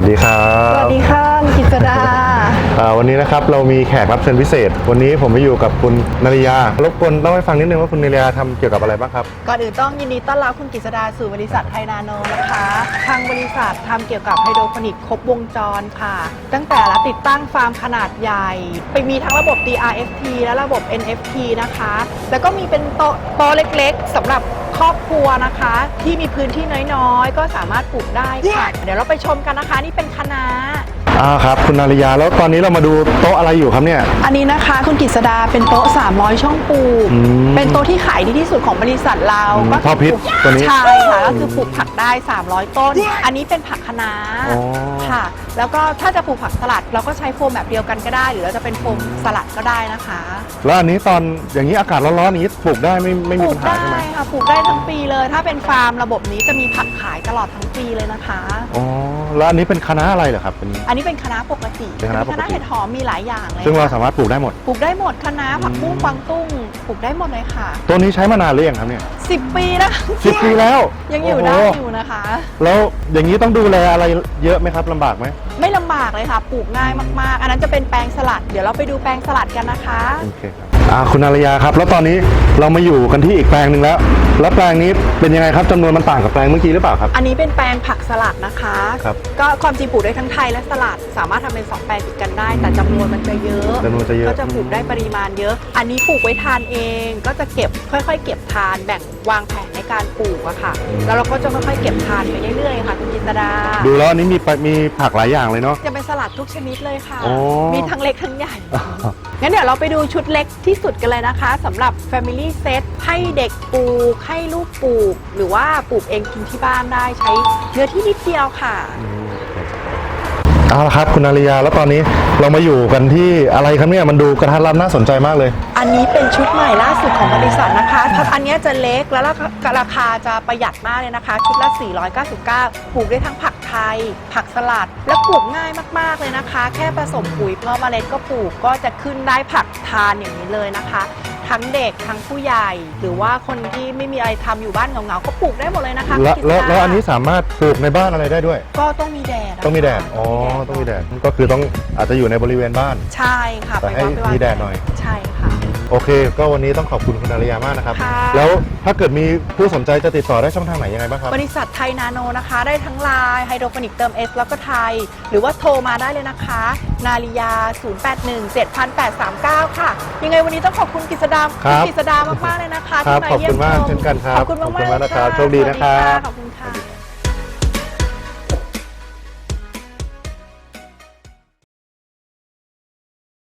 วัสดีครับสวัสดีค่ะคุณกิษดาอ่าวันนี้นะครับเรามีแขกรับเชิญพิเศษ วันนี้ผมมาอยู่กับคุณนาริยารบกวนเล่าให้ฟังนิดนึงว่าคุณนาริยาทำเกี่ยวกับอะไรบ้างครับก่อนอื่นต้องยินดีต้อนรับคุณกิษดาสู่บริษัทไทยนาโนนะคะ ทางบริษัททำเกี่ยวกับไฮโดรโปนิกครบวงจรค่ะ ตั้งแต่ละติดตั้งฟาร์มขนาดใหญ่ ไปมีทั้งระบบ DRFT และระบบ NFT นะคะ แล้วก็มีเป็นโต๊ะโต๊ะเล็กๆสำหรับ ครอบครัวนะคะ ที่มีพื้นที่น้อยๆ ก็สามารถปลูกได้ค่ะ เดี๋ยวเราไปชมกันนะคะ นี่เป็นคะน้าอ่าครับคุณนาริยาแล้วตอนนี้เรามาดูโต๊ะอะไรอยู่ครับเนี่ย อันนี้นะคะคุณกิษดาเป็นโต๊ะ 300 ช่องปลูก อืมเป็นโต๊ะที่ขายดีที่สุดของบริษัทเราอืมก็พ่อพิษปลูกตัวนี้ใช่ค่ะก็คือปลูกผักได้ 300 ต้น อันนี้เป็นผักคะน้าอ๋อ ค่ะ แล้วก็ถ้าจะปลูกผักสลัด เราก็ใช้โฟมแบบเดียวกันก็ได้ หรือเราจะเป็นโฟมสลัดก็ได้นะคะแล้วอันนี้ตอนอย่างนี้อากาศร้อนๆอย่างนี้ปลูกได้ไม่ไม่ปมีลูปักญหาได้ใช่ไหมค่ะปลูกได้ทั้งปีเลย ถ้าเป็นฟาร์มระบบนี้จะมีผักขายตลอดทั้งปีเลยนะคะ อ๋อแล้วอันนี้เป็นคณะอะไรเหรอครับเป็น อันนี้เป็นคะน้าปกติเป็นคะน้าปกติคะน้าเห็ดหอมมีหลายอย่างเลยซึ่งเราค่ะ สามารถปลูกได้หมด ปลูกได้หมดคะน้าผักบุ้งกวางตุ้งปลูกได้หมดเลยค่ะ ตัวนี้ใช้มานานหรือยังครับเนี่ย 10 ปีนะสิบปีแล้วยังอยู่โโหได้อยู่นะคะ แล้วอย่างนี้ต้องดูแลอะไรเยอะไหมครับลำบากไหมไม่ลำบากเลยค่ะ ปลูกง่ายมากๆ อันนั้นจะเป็นแปลงสลัด เดี๋ยวเราไปดูแปลงสลัดกันนะคะ โอเคครับ อ่าคุณนารยาครับ แล้วตอนนี้เรามาอยู่กันที่อีกแปลงหนึ่งแล้ว แล้วแปลงนี้เป็นยังไงครับจำนวนมันต่างกับแปลงเมื่อกี้หรือเปล่าครับ อันนี้เป็นแปลงผักสลัดนะคะ ครับ ก็ความจริงปลูกได้ทั้งไทยและสลัด สามารถทำเป็นสองแปลงติดกันได้ แต่จำนวนมันจะเยอะจำนวนจะเยอะ ก็จะปลูกได้ปริมาณเยอะ อันนี้ปลูกไว้ทานเอง ก็จะเก็บค่อย ๆ เก็บทานแบ่งวางแผนในการปลูกอะค่ะ แล้วเราก็จะค่อยๆเก็บทานไปเรื่อยๆค่ะคุณจินตดาดูแล้วอันนี้มีปะมีผักหลายอย่างเลยเนาะ จะเป็นสลัดทุกชนิดเลยค่ะอ๋อมีทั้งเล็กทั้งใหญ่ งั้นเดี๋ยวเราไปดูชุดเล็กที่สุดกันเลยนะคะสำหรับ Family Set ให้เด็กปลูกให้ลูกปลูก หรือว่าปลูกเองกินที่บ้านได้ใช้เนื้อที่นิดเดียวค่ะ เอาละครับคุณนารยาแล้วตอนนี้เรามาอยู่กันที่อะไรครับเนี่ยมันดูกระทัดรัดน่าสนใจมากเลย อันนี้เป็นชุดใหม่ล่าสุดของบริษัทนะคะถ้าอันเนี้ยจะเล็กแล้วราคาราคาจะประหยัดมากเลยนะคะ ชุดละ 499 ปลูกได้ทั้งผักไทย ผักสลัด และปลูกง่ายมากๆเลยนะคะ แค่ผสมปุ๋ยเพาะเมล็ดก็ปลูกก็จะขึ้นได้ผักทานอย่างนี้เลยนะคะ ทั้งเด็กทั้งผู้ใหญ่ หรือว่าคนที่ไม่มีอะไรทำอยู่บ้านเหงาๆก็ปลูกได้หมดเลยนะคะแล้วคุณแล้วกิตติแล้วอันนี้สามารถปลูกในบ้านอะไรได้ด้วย ก็ต้องมีแดดนะคะต้องมีแดดอ๋อต้องมีแดดก็คือต้องอาจจะอยู่ในบริเวณบ้าน ใช่ค่ะแต่ให้วางไปวางมีแดดหน่อยใช่ค่ะ โอเค ก็วันนี้ต้องขอบคุณคุณนารยามากนะครับ ค่ะ แล้วถ้าเกิดมีผู้สนใจจะติดต่อได้ช่องทางไหนยังไงบ้างครับ บริษัทไทยนาโนนะคะ ได้ทั้งไลน์ไฮโดรโปนิกเติม S แล้วก็ไทย หรือว่าโทรมาได้เลยนะคะ นาฬิยา 0817,839 ค่ะ ยังไงวันนี้ต้องขอบคุณกฤษดาครับณกฤษดามากๆเลยนะคะครับที่มาขอบเยี่ยคุมณมากชมเช่นกันครับขอบคุณมากขอบคุณมากๆนะครับะโชคดีนะครับสวัสขอบคุณค่ะ